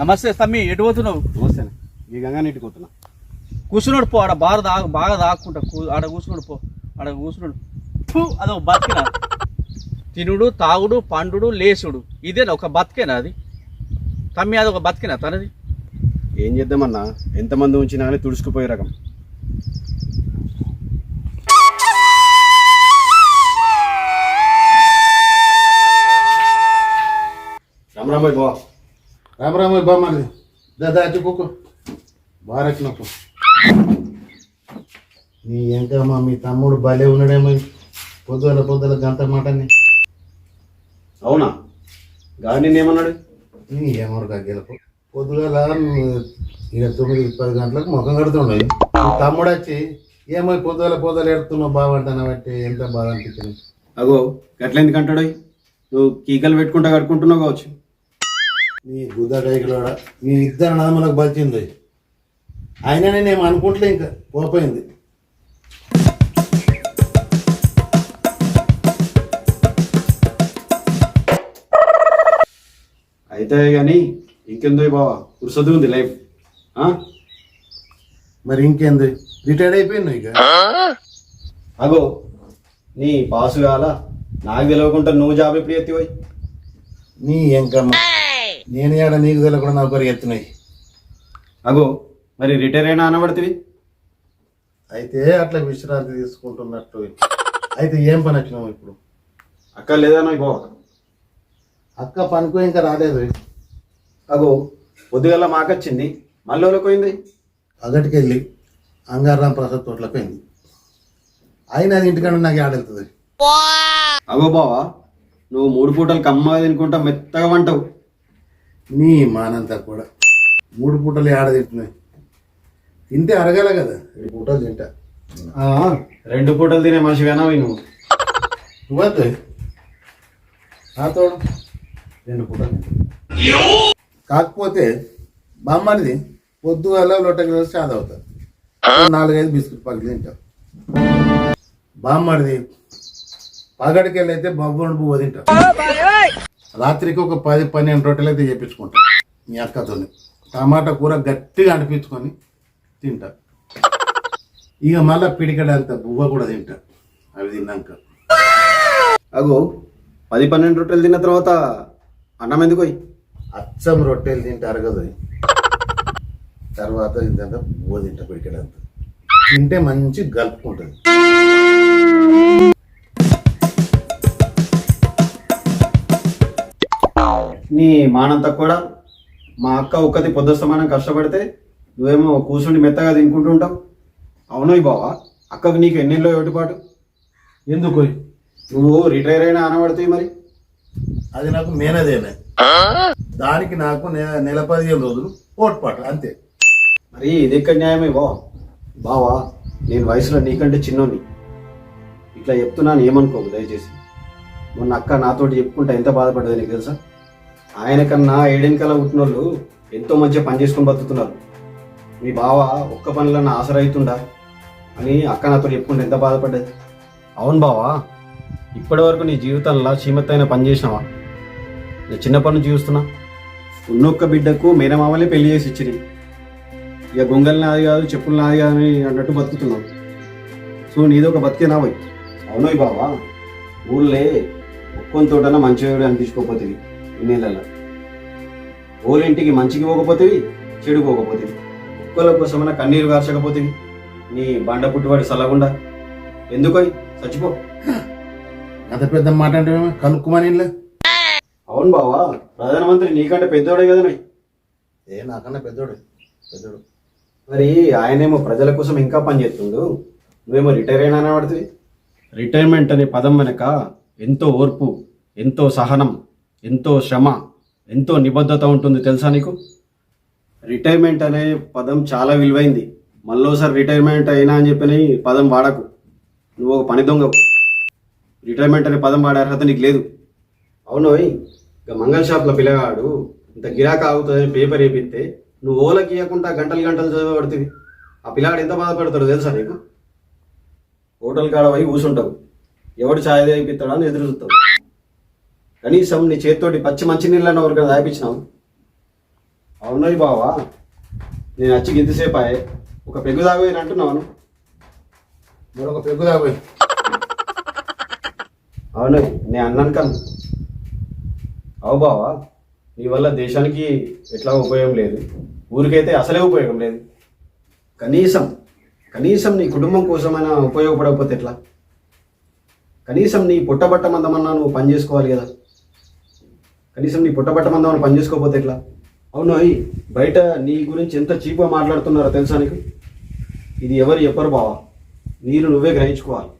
నమస్తే తమ్మి ఎటు పోతున్నావు? నమస్తే ఈ గంగా నీటికి పోతున్నా. కూర్చున్నాడు పో ఆడ బాగా దా బాగా దాక్కుంటా. ఆడ కూర్చున్నాడు పో ఆడ కూర్చున్నాడు. ఫు, అదో బతికినా. తినుడు తాగుడు పండుడు లేసుడు. ఇదేనా ఒక బతికేనా అది? తమ్మి అది ఒక బతికేనా తనది? ఏం చేద్దామన్నా? ఎంతమంది ఉంచినా కానీ తుడుచుకుపోయే రకం. రామరామాయ్ బా. రామ రామ బామ్మది దాదా అటు కుక్కు బారక్నప్పు నీ ఎంకమ్మా మీ తమ్ముడు భలే ఉన్నాడేమో పొద్దుల పొద్దుల గంట మాటని. అవునా? గాడి ఏమన్నాడు నీ ఏమరుగా గెలుపు? పొద్దుగల ఇక తొమ్మిది పది గంటలకు ముఖం కడుతుండవు మీ తమ్ముడు వచ్చి ఏమో పొద్దుల పొద్దులు ఎడుతున్నావు బాగుంటాను బట్టి ఎంత బాగా అనిపించింది అగో గట్ల ఎందుకు అంటాడు? నువ్వు కీకలు పెట్టుకుంటా కట్టుకుంటున్నావు కావచ్చు. నీ గుద్ద కైకిలోడ మీ ఇద్దరు నామలకు బలిచింది. అయిననే నేను అనుకుంటలే ఇంకా. పోపోయింది అయితే కానీ ఇంకెందో బావా? కురుసొద్దు ఉంది లైఫ్. ఆ? మరి ఇంకేంది? రిటైర్డ్ అయిపోయింది ఇక. అగో నీ పాసు కాల నాకు తెలియకుండా నువ్వు జాబ్ ఎప్పుడు ఎత్తిపోయి నీ ఎంకమ్మ. నేను ఏడ నీకు తెలియకుండా నా ఒకరికి ఎత్తున్నాయి అగో మరి రిటైర్ అయినా అనబడుతుంది అయితే అట్లా విశ్రాంతి తీసుకుంటున్నట్టు అయితే ఏం పని వచ్చినావు ఇప్పుడు? అక్క లేదా నువ్వు బావ అక్క పనుకో ఇంకా రాలేదు. అగో పొద్దుగల మాకొచ్చింది మళ్ళీ పోయింది? అగటికి వెళ్ళి అంగారాం ప్రసాద్ తోటలకు పోయింది. అయినా అది నాకు ఆడెళ్తుంది అగో బావా నువ్వు మూడు పూటలు కమ్మగా తినుకుంటా మెత్తగా వంటావు. నీ మానంతా కూడా. మూడు పూటలు ఆడ తింటున్నాయి తింటే అరగాల కదా? రెండు పూటలు తింటా. ఆ, రెండు పూటలు తినే మనిషి వినావి నువ్వు? నువ్వద్దు నాతోడు రెండు పూటలు తింటా. కాకపోతే బామ్మనిది పొద్దుగాల లొట్ట గ్లాస్ చాద అవుతుంది నాలుగైదు బిస్కెట్ పక్కలు తింటాం. బామ్మడిది పగడికెళ్ళి అయితే బొబ్బను పువ్వు తింటాం. రాత్రికి ఒక పది పన్నెండు రొట్టెలు అయితే చేపించుకుంటాం. మీ అక్కతోని. టమాటా కూర గట్టిగా అనిపించుకొని తింటా. ఇక మళ్ళీ పిడికడంత బువ్వ కూడా తింటా. అవి తిన్నాక. అగో పది పన్నెండు రొట్టెలు తిన్న తర్వాత అన్నం ఎందుకు పోయి అచ్చం రొట్టెలు తింటే అరగదు తర్వాత ఇదంతా బువ్వ తింటా పిడికడంత. తింటే మంచి గలుపుకుంటుంది నీ మానంతా కూడా మా అక్క ఒక్కతి పొద్దుస్తమానం కష్టపడితే నువ్వేమో కూర్చుండి మెత్తగా తినుకుంటూ ఉంటావు. అవును ఈ బావా అక్కకు నీకు ఎన్నెల్లో ఏటుపాటు ఎందుకు? నువ్వు రిటైర్ అయినా అనబడుతాయి మరి. అది నాకు మేనదేనే. దానికి నాకు నెల పదిహేను రోజులు ఓట్పాటు అంతే. మరి ఇది ఎక్కడ న్యాయమే బావా? బావా నేను వయసులో నీకంటే చిన్నోని ఇట్లా చెప్తున్నాను ఏమనుకోకు దయచేసి. మొన్న అక్క నాతోటి చెప్పుకుంటా ఎంత బాధపడ్డది నీకు తెలుసా? ఆయన కన్నా ఏడెనికల పుట్టినోళ్ళు ఎంతో మంచిగా పని చేసుకొని బతుకుతున్నారు. మీ బావ ఒక్క పనిలో నా ఆసరైతుండా అని అక్క నాతో చెప్పుకుంటే ఎంత బాధపడ్డది? అవును బావా ఇప్పటి వరకు నీ జీవితంలో చీమత్తైన పని చేసినావా? నేను చిన్నప్పటి నుంచి చూస్తున్నా. ఉన్నొక్క బిడ్డకు మేనమామలే పెళ్ళి చేసి ఇచ్చిరి. ఇక గొంగల్ నాది కాదు చెప్పులు నాది కాదు అని అన్నట్టు బతుకుతున్నావు సో నీది ఒక బతికే నావై అవునోయ్ బావా ఊళ్ళే ఒక్కొని తోటన మంచిగా అనిపించుకోపోతుంది ఈ నెలలో ఊరింటికి మంచికి పోకపోతేవి చెడు పోకపోతేవి. ఒక్కల కోసమైనా కన్నీరు గార్చకపోతేవి. నీ బండ పుట్టుబడి సల్లగుండా ఎందుకోయ్ చచ్చిపో. అంత పెద్ద మాట అంటే కనుక్కుమని. అవును బావా ప్రధానమంత్రి నీకంటే పెద్దోడే కదా. ఏ నాకన్నా పెద్దోడు పెద్దోడు. మరి ఆయనేమో ప్రజల కోసం ఇంకా పనిచేస్తుండు నువ్వేమో రిటైర్ అయినా పడుతుంది రిటైర్మెంట్ అనే పదం వెనక ఎంతో ఓర్పు ఎంతో సహనం ఎంతో శ్రమ ఎంతో నిబద్ధత ఉంటుంది తెలుసా నీకు? రిటైర్మెంట్ అనే పదం చాలా విలువైంది. మళ్ళోసారి రిటైర్మెంట్ అయినా అని చెప్పని పదం వాడకు. నువ్వు ఒక పని దొంగవు రిటైర్మెంట్ అనే పదం వాడే అర్హత నీకు లేదు. అవును ఇక మంగళ షాప్లో పిల్లగాడు ఇంత గిరాక ఆగుతుందని పేపర్ వేపిస్తే నువ్వు ఓలకి ఇవ్వకుండా గంటలు గంటలు చదవబడుతుంది ఆ పిల్లాడు ఎంత బాధపడతాడో తెలుసా నీకు? హోటల్ కాడ పోయి కూర్చుంటావు ఎవడు ఛాయ్ తెప్పిస్తాడో అని ఎదురు చూస్తావు. కనీసం నీ చేతితోటి పచ్చి మంచి నీళ్ళని ఎవరికైనా తాపించినావు అవునవి బావా. నేను వచ్చి గింతసేపు అయ్యే ఒక పెగ్గు తాగోయని అంటున్నాను మరొక పెగ్గు దాపోయి అవును నేను అన్నాను కను. అవు బావా నీ వల్ల దేశానికి ఎట్లా ఉపయోగం లేదు. ఊరికైతే అసలే ఉపయోగం లేదు. కనీసం కనీసం నీ కుటుంబం కోసమైనా ఉపయోగపడకపోతే ఎట్లా? కనీసం నీ పుట్టబట్ట మందమన్నా నువ్వు పని చేసుకోవాలి కదా. కనీసం నీ పుట్టబట్ట మందమని పని చేసుకోకపోతే ఎట్లా? అవును అయ్యి బయట నీ గురించి ఎంత చీప్గా మాట్లాడుతున్నారో తెలుసా నీకు? ఇది ఎవరు చెప్పరు బావా. నీరు నువ్వే గ్రహించుకోవాలి.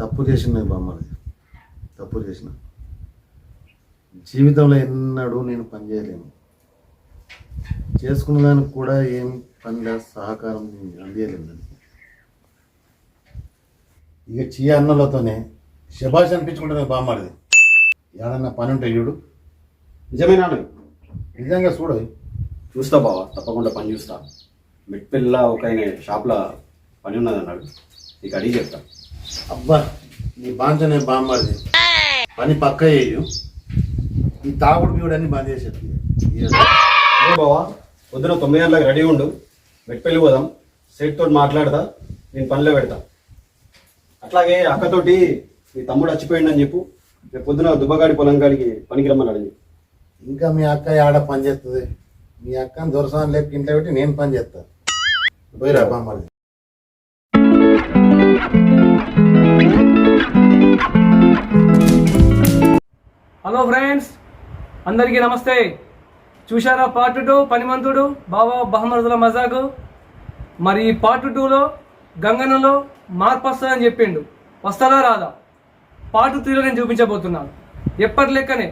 తప్పు చేసింది బామ్మది తప్పు చేసిన జీవితంలో ఎన్నడూ నేను పని చేయలేను. చేసుకున్న దానికి కూడా ఏం పనిలో సహకారం నేను అందియలేను. దానికి. ఇక చీ అన్నలతోనే శబాష్ అనిపించుకుంటుంది బామ్మడిది. ఏడన్నా పని ఉంటే చూడు. నిజమేనా? నిజంగా చూడు. చూస్తా బావా తప్పకుండా పని చూస్తా. మిట్పిల్ల ఒక ఆయన షాప్లో పని ఉన్నది అన్నాడు. నీకు అడిగి చెప్తా. అబ్బా నీ బాంచనే బామ్మడిది. పని పక్క చేయు. ఈ తాగుడు బీవుడు అన్ని బంద్ చేసేది అదే బావా పొద్దున తొమ్మిది గంటలకు రెడీ ఉండు. మెట్పెళ్ళి పోదాం. సేట్ తోటి మాట్లాడతా నేను పనిలో పెడతా. అట్లాగే అక్కతోటి మీ తమ్ముడు చచ్చిపోయిండని చెప్పు. రేపు పొద్దున దుబ్బగాడి పొలం కాడికి పనికి రమ్మన్నాడు అని చెప్పు. ఇంకా మీ అక్క ఆడ పని చేస్తుంది. మీ అక్కని దొరసాన్ని లేక ఇంట్లో పెట్టి నేను పని చేస్తా. పోయిరా బామ్మది హలో ఫ్రెండ్స్ అందరికీ నమస్తే. చూశారా పార్ట్ టూ పనిమంతుడు బాబా బహమరుదుల మజాకు? మరి ఈ పార్ట్ టూలో గంగన్నలో మార్పు వస్తుందని చెప్పిండు. వస్తుందా రాదా? పార్ట్ త్రీలో నేను చూపించబోతున్నాను. ఎప్పటి లెక్కనే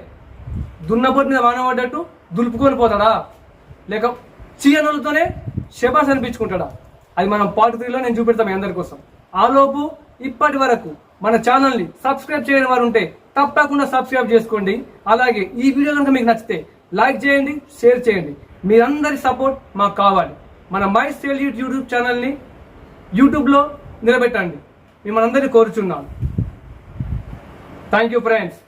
దున్నపోటు మీద వానబడ్డట్టు దులుపుకొని పోతాడా? లేక చీయనులతోనే శబాస్ అనిపించుకుంటాడా? అది మనం పార్ట్ త్రీలో నేను చూపెడతాం మీ అందరి కోసం. ఆలోపు ఇప్పటి వరకు మన ఛానల్ని సబ్స్క్రైబ్ చేయని వారు ఉంటే తప్పకుండా సబ్స్క్రైబ్ చేసుకోండి. అలాగే ఈ వీడియో కనుక మీకు నచ్చితే లైక్ చేయండి షేర్ చేయండి. మీరందరి సపోర్ట్ మాకు కావాలి. మన మై సేల్ యూట్యూబ్ ఛానల్ని యూట్యూబ్లో నిలబెట్టండి. మిమ్మల్ని అందరినీ కోరుచున్నాను థ్యాంక్ యూ ఫ్రెండ్స్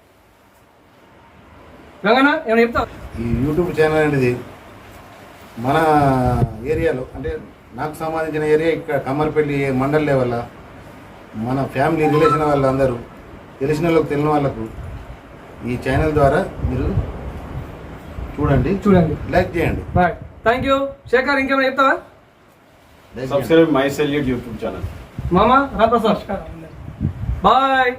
గంగన్న ఏమైనా చెప్తా ఈ యూట్యూబ్ ఛానల్ అనేది మన ఏరియాలో అంటే నాకు సంబంధించిన ఏరియా ఇక్కడ కమ్మర్పల్లి మండల్ లెవెల్ మన ఫ్యామిలీ రిలేషన్ వాళ్ళందరూ తెలిసిన వాళ్ళకు తెలియని వాళ్ళకు ఈ ఛానల్ ద్వారా మీరు చూడండి. చూడండి. లైక్ చేయండి. బాయ్ థ్యాంక్ యూ శేఖర్ ఇంకేమైనా చెప్తావా. Subscribe my salute YouTube channel మామ రాప్రసాద్ బాయ్